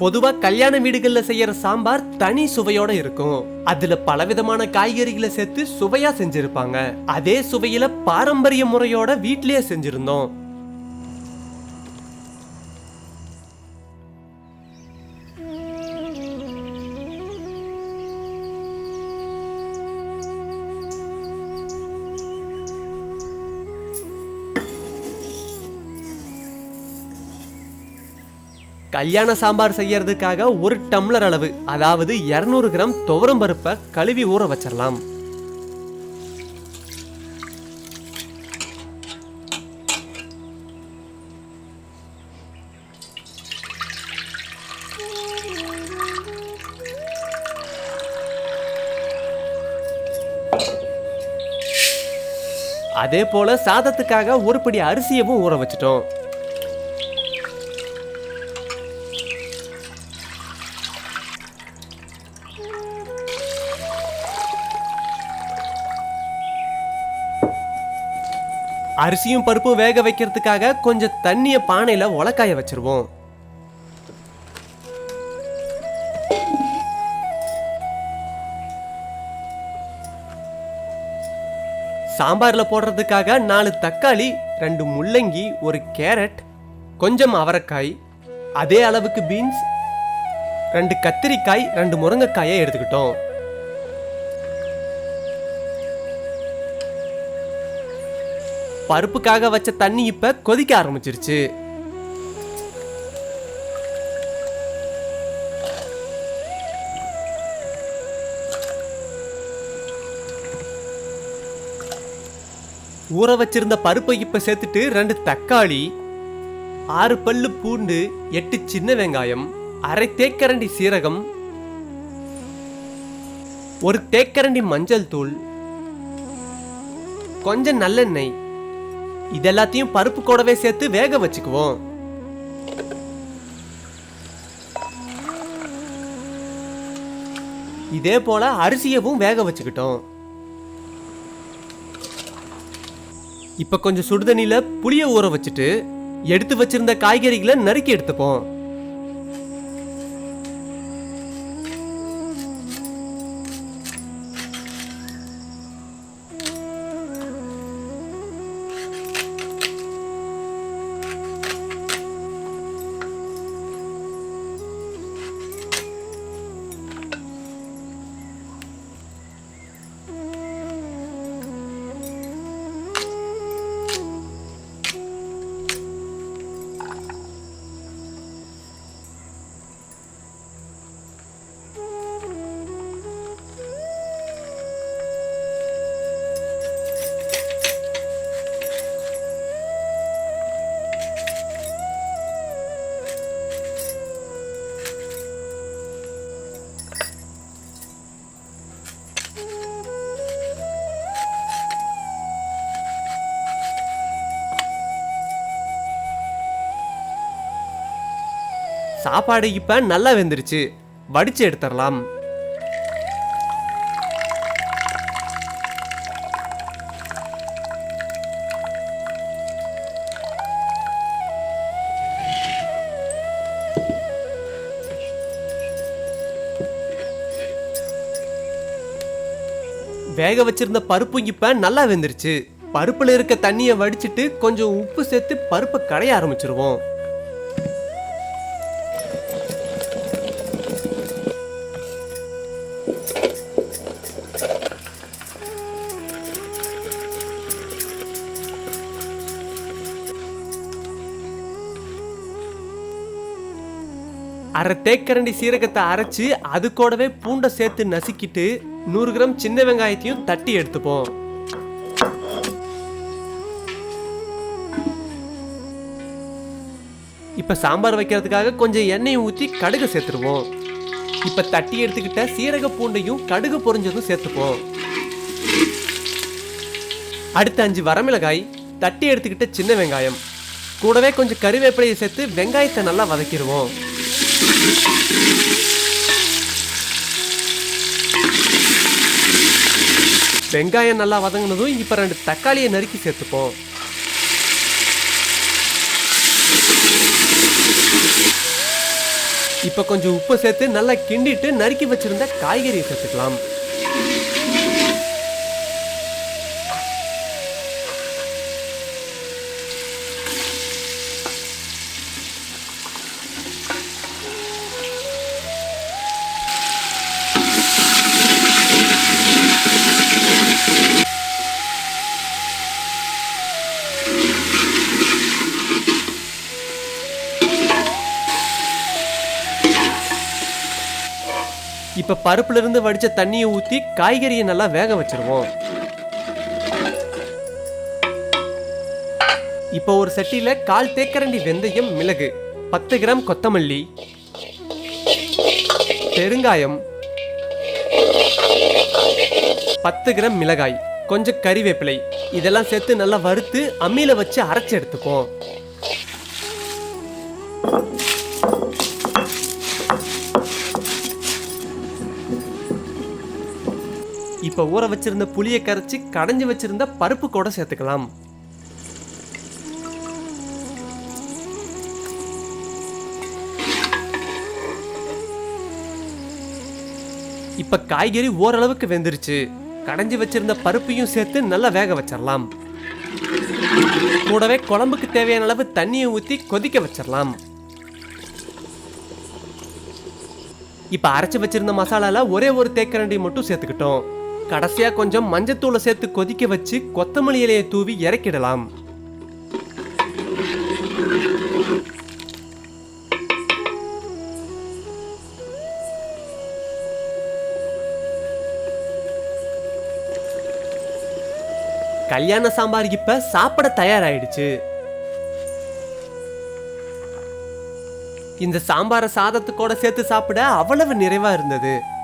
பொதுவா கல்யாண வீடுகள்ல செய்யற சாம்பார் தனி சுவையோட இருக்கும். அதுல பலவிதமான காய்கறிகளை சேர்த்து சுவையா செஞ்சிருப்பாங்க. அதே சுவையில பாரம்பரிய முறையோட வீட்லயே செஞ்சிருந்தோம். கல்யாண சாம்பார் செய்யறதுக்காக ஒரு டம்ளர் அளவு அதாவது 200 கிராம் துவரம் பருப்பை கழுவி ஊற வச்சிடலாம் அதே போல சாதத்துக்காக ஒரு படி அரிசியவும் ஊற வச்சிட்டோம். அரிசியும் பருப்பும் வேக வைக்கிறதுக்காக கொஞ்சம் தண்ணியை பானையில் உலக்காய வச்சிருவோம். சாம்பாரில் போடுறதுக்காக நாலு தக்காளி ரெண்டு முள்ளங்கி ஒரு கேரட் கொஞ்சம் அவரைக்காய் அதே அளவுக்கு பீன்ஸ் ரெண்டு கத்திரிக்காய் ரெண்டு முருங்கைக்காயை எடுத்துக்கிட்டோம். பருப்புக்காக வச்ச தண்ணி இப்ப கொதிக்க ஆரம்பிச்சிருச்சு. ஊற வச்சிருந்த பருப்பை இப்ப சேர்த்துட்டு ரெண்டு தக்காளி ஆறு பல்லு பூண்டு எட்டு சின்ன வெங்காயம் அரை தேக்கரண்டி சீரகம் ஒரு தேக்கரண்டி மஞ்சள் தூள் கொஞ்சம் நல்லெண்ணெய் இதெல்லாத்தையும் பருப்பு கூடவே சேர்த்து வேக வச்சுக்குவோம். இதே போல அரிசியவும் வேக வச்சுக்கிட்டோம். இப்ப கொஞ்சம் சுடுதண்ணில புளிய ஊற வச்சுட்டு எடுத்து வச்சிருந்த காய்கறிகளை நறுக்கி எடுத்துப்போம். சாப்பாடு இப்போ நல்லா வெந்துருச்சு. வடிச்சு எடுத்துடலாம் வேக வச்சிருந்த பருப்பு இப்போ நல்லா வெந்துருச்சு. பருப்பில் இருக்க தண்ணியை வடிச்சிட்டு கொஞ்சம் உப்பு சேர்த்து பருப்பை கடைய ஆரம்பிச்சிருவோம். அரை தேக்கரண்டி சீரகத்தை அரைச்சி அது கூடவே பூண்டை சேர்த்து நசுக்கிட்டு நூறு கிராம் சின்ன வெங்காயத்தையும் தட்டி எடுத்துப்போம். இப்போ சாம்பார் வைக்கிறதுக்காக கொஞ்சம் எண்ணெயை ஊற்றி கடுகு சேர்த்துருவோம். இப்போ தட்டி எடுத்துக்கிட்ட சீரக பூண்டையும் கடுகு பொரிஞ்சதும் சேர்த்துப்போம். அடுத்த அஞ்சு வரமிளகாய் தட்டி எடுத்துக்கிட்ட சின்ன வெங்காயம். கூடவே கொஞ்சம் கறிவேப்பிலையை சேர்த்து வெங்காயத்தை நல்லா வதக்கிடுவோம். வெங்காயம் நல்லா வதங்கினதும் இப்போ ரெண்டு தக்காளியை நறுக்கி சேர்த்துப்போம். இப்போ கொஞ்சம் உப்பு சேர்த்து நல்லா கிண்டிட்டு நறுக்கி வச்சிருந்த காய்கறியை சேர்த்துக்கலாம். இப்போ பருப்புல இருந்து வடிச்ச தண்ணியை ஊத்தி காய்கறியை நல்லா வேக வச்சிருவோம். இப்போ ஒரு சட்டியில் கால் தேக்கரண்டி வெந்தயம் மிளகு பத்து கிராம் கொத்தமல்லி பெருங்காயம் பத்து கிராம் மிளகாய் கொஞ்சம் கறிவேப்பிலை. இதெல்லாம் சேர்த்து நல்லா வறுத்து அம்மியில வச்சு அரைச்சு எடுத்துப்போம் இப்ப ஊற வச்சிருந்த புளியை கரைச்சி கடைஞ்சி வச்சிருந்த பருப்பு கூட சேர்த்துக்கலாம். இப்ப காய்கறி ஓரளவுக்கு வெந்துருச்சு. கடைஞ்சி வச்சிருந்த பருப்பையும் சேர்த்து நல்லா வேக வச்சிடலாம் கூடவே குழம்புக்கு தேவையான அளவு தண்ணியை ஊத்தி கொதிக்க வச்சிடலாம் இப்ப அரைச்சு வச்சிருந்த மசாலால ஒரே ஒரு தேக்கரண்டி மட்டும் சேர்த்துக்கிட்டோம். கடைசியா கொஞ்சம் மஞ்சத்தூளை சேர்த்து கொதிக்க வச்சு கொத்தமல்லி இலையை தூவி இறக்கிடலாம். கல்யாண சாம்பார் இப்ப சாப்பிட தயாராயிடுச்சு. இந்த சாம்பாரை சாதத்துக்கூட சேர்த்து சாப்பிட அவ்வளவு நிறைவா இருந்தது.